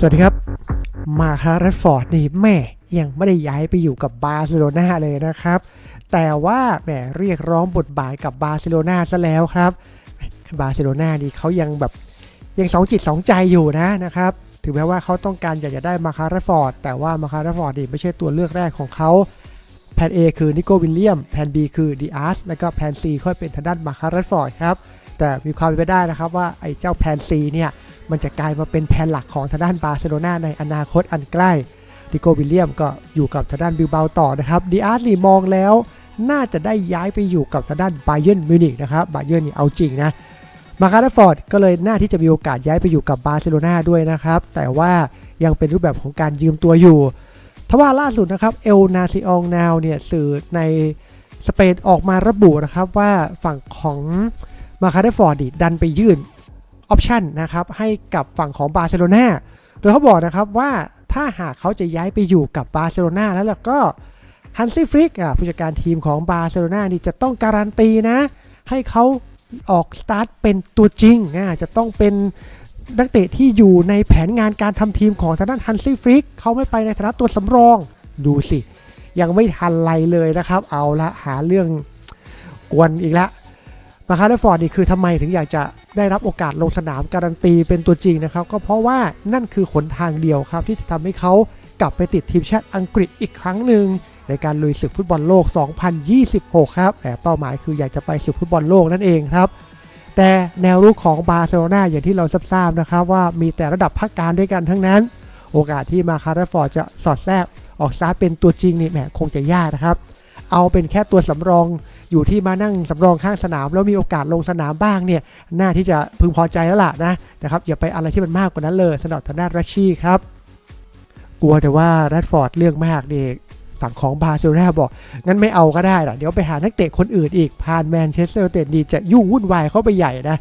สวัสดีครับ มาคาร์ฟอร์ดนี่แม่ยังไม่ได้ย้ายไปอยู่กับบาร์เซโลนาเลยนะครับ แต่ว่าแหมเรียกร้องบทบาทกับบาร์เซโลนาซะแล้วครับ บาร์เซโลนานี่เขายังแบบยังสองจิตสองใจอยู่นะนะครับ ถึงแม้ว่าเขาต้องการอยากจะได้มาคาร์ฟอร์ดแต่ว่ามาคาร์ฟอร์ดนี่ไม่ใช่ตัวเลือกแรกของเขาแผน A คือนิโกวิลเลียมแผน B คือดีอาร์สแล้วก็แผน C ค่อยเป็นทางด้านมาคาร์ฟอร์ดครับแต่มีความเป็นไปได้นะครับว่าไอ้เจ้าแผน C เนี่ย มันจะกลายมาเป็นแผนหลักของทางด้านบาร์เซโลนาในอนาคตอันใกล้ดิโกวิลเลียมก็อยู่กับทางด้านบิลเบาต่อนะครับดีอาร์สนี่มองแล้ว น่าจะได้ย้ายไปอยู่กับทางด้านไบเยนมิวนิกนะครับไบเยนนี่เอาจริงนะมาคาร์ฟอร์ดก็เลยน่าที่จะมีโอกาสย้ายไปอยู่กับบาร์เซโลนาด้วยนะครับ แต่ว่ายังเป็นรูปแบบของการยืมตัวอยู่ทว่าล่าสุดนะครับเอลนาซิองนาวเนี่ยสื่อในสเปนออกมาระบุนะครับว่าฝั่งของมาคาร์ฟอร์ดดันไปยื่น ออปชันนะครับให้กับฝั่งของบาร์เซโลนาโดยเขาบอกนะครับว่าถ้าหากเขาจะย้ายไปอยู่กับบาร์เซโลนาแล้วล่ะก็ฮันซี่ฟริกผู้จัดการทีมของบาร์เซโลนานี่จะต้องการันตีนะ ให้เขาออกสตาร์ทเป็นตัวจริงอะจะต้องเป็นนักเตะที่อยู่ในแผนงานการทำทีมของทางด้านฮันซี่ฟริกเขาไม่ไปในฐานะตัวสำรอง ดูสิ ยังไม่ทันไรเลยนะครับ เอาละหาเรื่องกวนอีกล้ว มาคาร์ฟอร์ดนี่คือทำไมถึงอยากจะได้รับโอกาสลงสนามการันตีเป็นตัวจริงนะครับ ก็เพราะว่านั่นคือขนทางเดียวครับ ที่จะทำให้เขากลับไปติดทีมชาติอังกฤษอีกครั้งหนึ่งในการลุยศึกฟุตบอลโลก 2026 ครับแต่เป้าหมายคืออยากจะไปศึกฟุตบอลโลกนั่นเองครับแต่แนวรุกของบาร์เซโลนาอย่างที่เราทราบนะครับว่ามีแต่ระดับพักการด้วยกันทั้งนั้น โอกาสที่มาคาร์ฟอร์ดจะสอดแทรกออกสตาเป็นตัวจริงนี่แหมคงจะยากนะครับ เอาเป็นแค่ตัวสำรองอยู่ที่มานั่งสำรองข้างสนาม แล้วมีโอกาสลงสนามบ้างเนี่ยน่าที่จะพึงพอใจแล้วล่ะนะนะครับอย่าไปอะไรที่มันมากกว่านั้นเลยสำหรับทางด้านรัชชี่ครับกลัวแต่ว่าแรดฟอร์ดเรื่องมากเด็กฝั่งของบาร์เซโลนาบอก งั้นไม่เอาก็ได้ล่ะ เดี๋ยวไปหานักเตะคนอื่นอีกผ่านแมนเชสเตอร์ยูไนเตดดีจะยุ่งวุ่นวายเข้าไปใหญ่นะ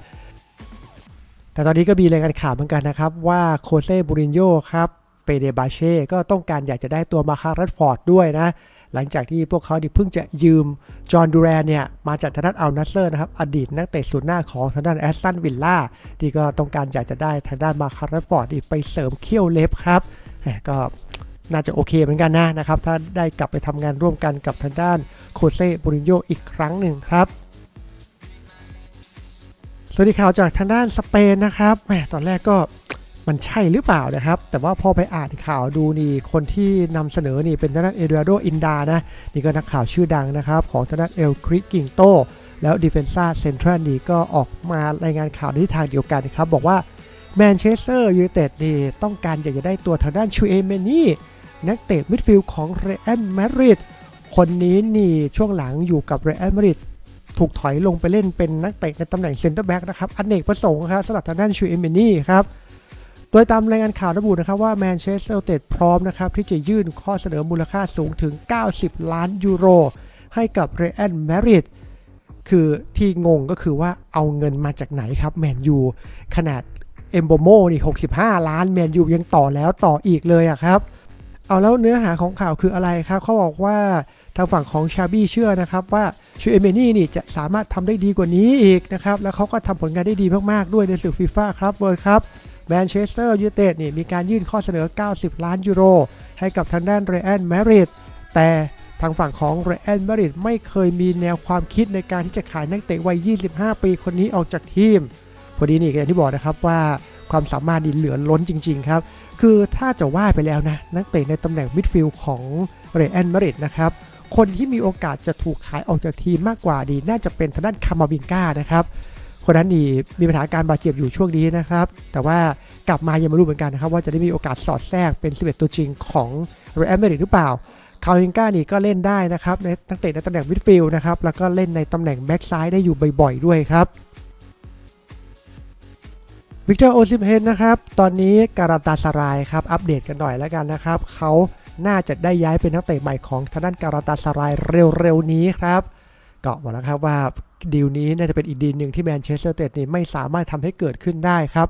แต่ตอนนี้ก็มีรายงานข่าวเหมือนกันนะครับ ว่าโคเซ่บูรินโญ่ครับเปเดบาเช่ก็ต้องการอยากจะได้ตัวมาคารัตฟอร์ดด้วยนะ หลังจากที่พวกเขาเพิ่งจะยืมจอห์นดูแรนเนี่ยมาจากทางด้านอัลนัสเซอร์นะครับอดีตนักเตะศูนย์หน้าของทางด้านแอสตันวิลล่าที่ก็ต้องการอยากจะได้ทางด้านมาคารัตฟอร์ดไปเสริมเขี้ยวเล็บครับแหมก็น่าจะโอเคเหมือนกันนะนะครับ ถ้าได้กลับไปทำงานร่วมกันกับทางด้านโคเซ่บูรินโญอีกครั้งหนึ่งครับสวัสดีข่าวจากทางด้านสเปนนะครับแหมตอนแรกก็ มันใช่หรือเปล่านะครับ แต่ว่าพอไปอ่านข่าวดูนี่คนที่นำเสนอนี่เป็นทางด้านเอเด a โดอินดานะนี่ก็นักข่าวชื่อดังนะครับ ของทางด้านเอลคริกกิงโตแล้วดิเฟนซ่าเซ็นทรัลนี่ก็ออกมารายงานข่าวในทิศทางเดียวกันครับ บอกว่าแมนเชสเตอร์ยูไนเต็ดนี่ต้องการอยากจะได้ตัวทางด้านชูเอเมนี่นักเตะมิดฟิลด์ของเรอัลมาดริดคนนี้นี่ช่วงหลังอยู่กับเรอัลมาดริดถูกถอยลงไปเล่นเป็นนักเตะในตำแหน่งเซนเตอร์แบ็กนะครับอนเนกประสงค์ครับสำหรับทางด้านชูเอเมนี่ครับ โดยตามรายงานข่าวระบุนะครับว่าแมนเชสเตอร์ยูไนเต็ดพร้อมนะครับที่จะยื่นข้อเสนอมูลค่าสูงถึง 90 ล้านยูโร ให้กับเรอัลมาดริดคือที่งงก็คือว่าเอาเงินมาจากไหนครับแมนยูขนาดเอมโบโมนี่ 65 ล้านแมนยูยังต่อแล้วต่ออีกเลยอะครับเอาแล้วเนื้อหาของข่าวคืออะไรครับเขาบอกว่าทางฝั่งของชาบี้เชื่อนะครับว่าชูเอเมนี่นี่จะสามารถทำได้ดีกว่านี้อีกนะครับ แล้วเขาก็ทำผลงานได้ดีมาก ๆ ด้วยในศึกฟีฟ่าครับเวิร์ครับ แมนเชสเตอร์ยูไนเต็ดนี่มีการยื่นข้อเสนอ 90 ล้านยูโร ให้กับทางด้านเรอัลมาดริดแต่ทางฝั่งของเรอัลมาดริดไม่เคยมีแนวความคิดในการที่จะขายนักเตะวัย 25 ปีคนนี้ออกจากทีม พอดีนี่ก็อย่างที่บอกนะครับว่าความสามารถดีเหลือล้นจริง ๆ ครับ คือถ้าจะว่าไปแล้วนะ นักเตะในตำแหน่งมิดฟิลด์ของเรอัลมาดริดนะครับ คนที่มีโอกาสจะถูกขายออกจากทีมมากกว่าดี น่าจะเป็นทางด้านคามาวิงกานะครับ คนนั้นนี่มีปัญหาการบาดเจ็บอยู่ช่วงนี้นะครับ แต่ว่ากลับมายังไม่รู้เหมือนกันนะครับ ว่าจะได้มีโอกาสสอดแทรกเป็น 11 ตัวจริงของเรอัลมาดริดหรือเปล่าคาวิงกานี่ก็เล่นได้นะครับในนักเตะในตำแหน่งมิดฟิลด์นะครับแล้วก็เล่นในตำแหน่งแบ็กซ้ายได้อยู่บ่อยๆ ด้วยครับวิกเตอร์โอซิมเฮนนะครับตอนนี้การาตาสรายครับอัปเดตกันหน่อยแล้วกันนะครับเขาน่าจะได้ย้ายเป็นนักเตะใหม่ของทางด้านการาตาสรายเร็วๆนี้ครับก็บอกแล้วครับว่า ดีลนี้น่าจะเป็นอีกดีลหนึ่งที่แมนเชสเตอร์เตดนี่ไม่สามารถทำให้เกิดขึ้นได้ครับ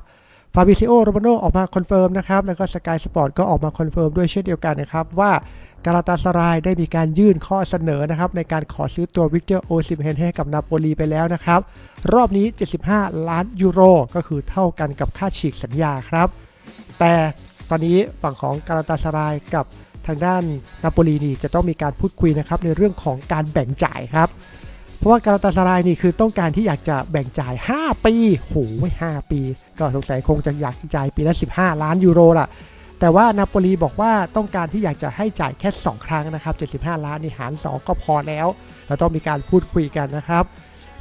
ฟาบิซิโอโรมาโนออกมาคอนเฟิร์มนะครับ แล้วก็สกายสปอร์ตก็ออกมาคอนเฟิร์มด้วยเช่นเดียวกันนะครับ ว่าการาตาสรายได้มีการยื่นข้อเสนอนะครับ ในการขอซื้อตัววิกเตอร์โอซิมเฮนให้กับนาโปลีไปแล้วนะครับ รอบนี้ 75 ล้านยูโร ก็คือเท่ากันกับค่าฉีกสัญญาครับ แต่ตอนนี้ฝั่งของการาตาสรายกับทางด้านนาโปลีนี่จะต้องมีการพูดคุยนะครับในเรื่องของการแบ่งจ่ายครับ เพราะว่าการาตาสรายนี่คือต้องการที่อยากจะแบ่งจ่าย 5 ปีโห5ปี ก็สงสัยคงจะอยากจ่ายปีละ 15 ล้านยูโรล่ะ แต่ว่านาโปลีบอกว่าต้องการที่อยากจะให้จ่ายแค่ 2 ครั้งนะครับ 75 ล้านนี่หาร 2 ก็พอแล้ว เราต้องมีการพูดคุยกันนะครับ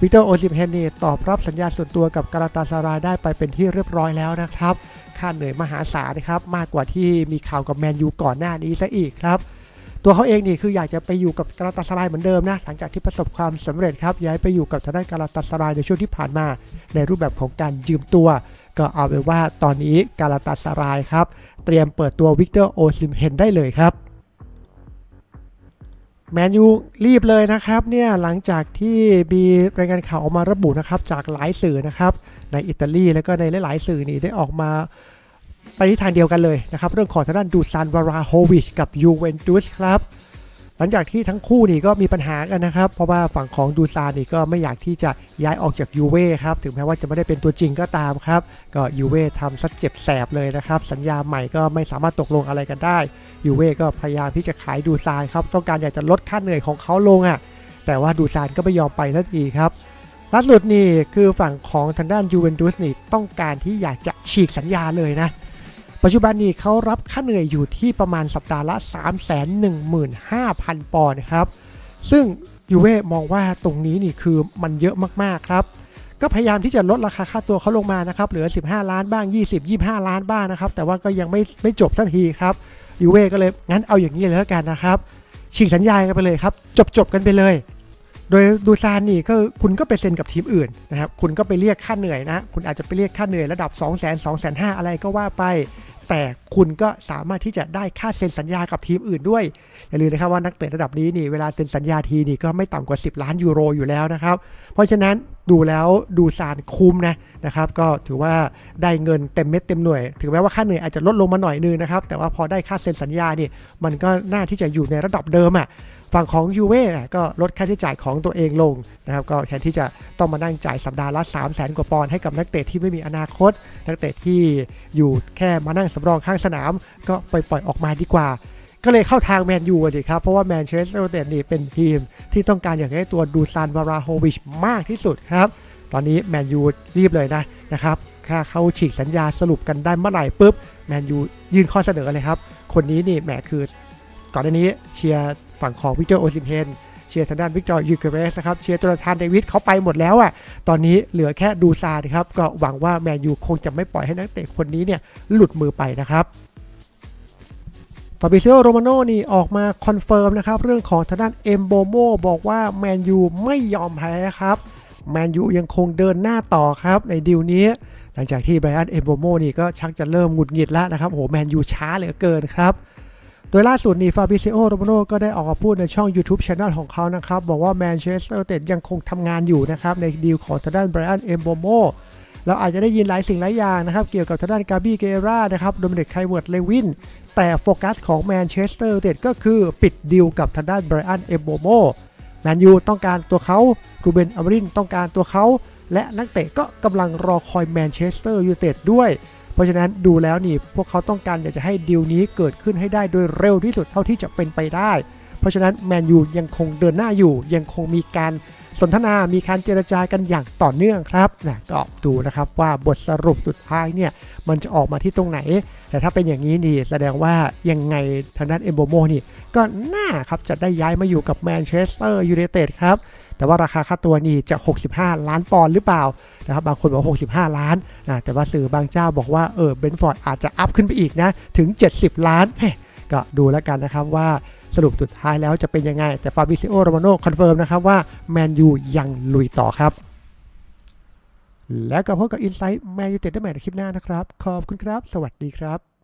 วิเตอร์โอซิมเฮนนี่ตอบรับสัญญาส่วนตัวกับการาตาสรายได้ไปเป็นที่เรียบร้อยแล้วนะครับ ค่าเหนื่อยมหาศาลนะครับ มากกว่าที่มีข่าวกับแมนยูก่อนหน้านี้ซะอีกครับ ตัวเขาเองนี่คืออยากจะไปอยู่กับการาตาสรายเหมือนเดิมนะหลังจากที่ประสบความสำเร็จครับย้ายไปอยู่กับทางด้านการาตาสรายในช่วงที่ผ่านมา ในรูปแบบของการยืมตัว ก็เอาเป็นว่าตอนนี้การาตาสรายครับเตรียมเปิดตัววิกเตอร์โอซิมเฮนได้เลยครับแมนยูรีบเลยนะครับเนี่ยหลังจากที่มีรายงานข่าวออกมาระบุนะครับจากหลายสื่อนะครับในอิตาลีแล้วก็ในหลาย ๆ สื่อนี่ได้ออกมา ไปทิศทางเดียวกันเลยนะครับ เรื่องของทางด้านดูซานวาราโฮวิชกับยูเวนตุสครับหลังจากที่ทั้งคู่นี่ก็มีปัญหากันนะครับ เพราะว่าฝั่งของดูซานนี่ก็ไม่อยากที่จะย้ายออกจากยูเว่ครับถึงแม้ว่าจะไม่ได้เป็นตัวจริงก็ตามครับ ก็ยูเว่ทำซัดเจ็บแสบเลยนะครับ สัญญาใหม่ก็ไม่สามารถตกลงอะไรกันได้ยูเว่ก็พยายามที่จะขายดูซานครับต้องการอยากจะลดค่าเหนื่อยของเขาลงอะ่ะแต่ว่าดูซานก็ไม่ยอมไปสักทีครับล่าสุดนี่คือฝั่งของทางด้านยูเวนตุสนี่ต้องการที่อยากจะฉีกสัญญาเลยนะ ปัจจุบันนี้เขารับค่าเหนื่อยอยู่ที่ประมาณสัปดาห์ละ 315,000 ปอนด์ครับ ซึ่งยูเว่มองว่าตรงนี้นี่คือมันเยอะมากๆครับ ก็พยายามที่จะลดราคาค่าตัวเขาลงมานะครับ เหลือ 15 ล้านบ้าง 20 25 ล้านบ้างนะครับ แต่ว่าก็ยังไม่ไม่จบสักทีครับยูเว่ก็เลยงั้นเอาอย่างนี้เลยแล้วกันนะครับฉีกสัญญากันไปเลยครับ จบจบกันไปเลย โดยดูซานนี่ก็คุณก็ไปเซ็นกับทีมอื่นนะครับ คุณก็ไปเรียกค่าเหนื่อยนะ คุณอาจจะไปเรียกค่าเหนื่อยระดับ 2 0 0 0 0 0 2 5 0 0 0 อะไรก็ว่าไป แต่คุณก็สามารถที่จะได้ค่าเซ็นสัญญากับทีมอื่นด้วย อย่าลืมนะครับว่านักเตะระดับนี้นี่เวลาเซ็นสัญญาทีนี่ก็ไม่ต่ำกว่า 10 ล้านยูโรอยู่แล้วนะครับ เพราะฉะนั้นดูแล้วดูซานคุ้มนะนะครับก็ถือว่าได้เงินเต็มเม็ดเต็มหน่วย ถึงแม้ว่าค่าเหนื่อยอาจจะลดลงมาหน่อยนึงนะครับแต่ว่าพอได้ค่าเซ็นสัญญานี่มันก็น่าที่จะอยู่ในระดับเดิมอะ ฝั่งของยูเว่ก็ลดค่าใช้จ่ายของตัวเองลงนะครับก็แทนที่จะต้องมานั่งจ่ายสัปดาห์ละ 3 0 0แสนกว่าปอนด์ให้กับนักเตะที่ไม่มีอนาคต นักเตะที่อยู่แค่มานั่งสำรองข้างสนาม ก็ปล่อยปล่อยออกมาดีกว่า ก็เลยเข้าทางแมนยูสิครับ เพราะว่าแมนเชสเตอร์ยูไนเต็ดนี่เป็นทีม ที่ต้องการอยากให้ตัวดูซานวาราโฮวิชมากที่สุดครับตอนนี้แมนยูรีบเลยนะนะครับถ้าเขาฉีกสัญญาสรุปกันได้เมื่อไหร่ปุ๊บแมนยูยื่นข้อเสนอเลยครับ คนนี้นี่แหมคือก่อนหน้านี้เชียร์ ฝั่งของวิกเตอร์โอซิมเฮนเชียร์ทางด้านวิกตอร์ยูเกเรสนะครับเชียร์ตัวทานเดวิดเขาไปหมดแล้วอะตอนนี้เหลือแค่ดูซานะครับก็หวังว่าแมนยูคงจะไม่ปล่อยให้นักเตะคนนี้เนี่ยหลุดมือไปนะครับฟาบิเซโอโรมาโนนี่ออกมาคอนเฟิร์มนะครับเรื่องของทางด้านเอมโบโมบอกว่าแมนยูไม่ยอมแพ้ครับแมนยูยังคงเดินหน้าต่อครับในดีลนี้ หลังจากที่ไบรอันเอมโบโมนี่ก็ชักจะเริ่มหงุดหงิดแล้วนะครับโหแมนยูช้าเหลือเกินครับ โดยล่าสุดนี่ฟาบิเซโอโรมาโนก็ได้ออกมาพูดในช่อง YouTube Channel ของเขานะครับ บอกว่าแมนเชสเตอร์ยูไนเต็ดยังคงทำงานอยู่นะครับ ในดีลของทางด้านไบรอันเอมโบโมเราอาจจะได้ยินหลายสิ่งหลายอย่างนะครับ เกี่ยวกับทางด้านกาบี้เกรานะครับโดมินิกไคเวิร์ดเลวินแต่โฟกัสของแมนเชสเตอร์ยูไนเต็ดก็คือปิดดีลกับทางด้านไบรอันเอมโบโมแมนยูต้องการตัวเขารูเบนอมรินต้องการตัวเขาและนักเตะก็กำลังรอคอยแมนเชสเตอร์ยูไนเต็ดด้วย เพราะฉะนั้นดูแล้วนี่พวกเขาต้องการอยากจะให้ดีลนี้เกิดขึ้นให้ได้โดยเร็วที่สุดเท่าที่จะเป็นไปได้ เพราะฉะนั้นแมนยูยังคงเดินหน้าอยู่ยังคงมีการ สนทนามีการเจรจากันอย่างต่อเนื่องครับนะก็ดูนะครับว่าบทสรุปสุดท้ายเนี่ยมันจะออกมาที่ตรงไหน แต่ถ้าเป็นอย่างนี้นี่แสดงว่ายังไงทางด้านเอมโบโมนี่ก็น่าครับจะได้ย้ายมาอยู่กับแมนเชสเตอร์ยูไนเต็ดครับแต่ว่าราคาค่าตัวนี่จะ 65 ล้านปอนด์หรือเปล่านะครับบางคนบอก 65 ล้านนะแต่ว่าสื่อบางเจ้าบอกว่าเออเบนฟอร์ดอาจจะอัพขึ้นไปอีกนะถึง 70 ล้านแหม่ก็ดูแล้วกันนะครับว่า สรุปสุดท้ายแล้วจะเป็นยังไง แต่ฟาบิซิโอโรมาโนคอนเฟิร์มนะครับว่าแมนยูยังลุยต่อครับ แล้วก็พบกับอินไซต์แมนยูเต็ดได้ใหม่ในคลิปหน้านะครับ ขอบคุณครับ สวัสดีครับ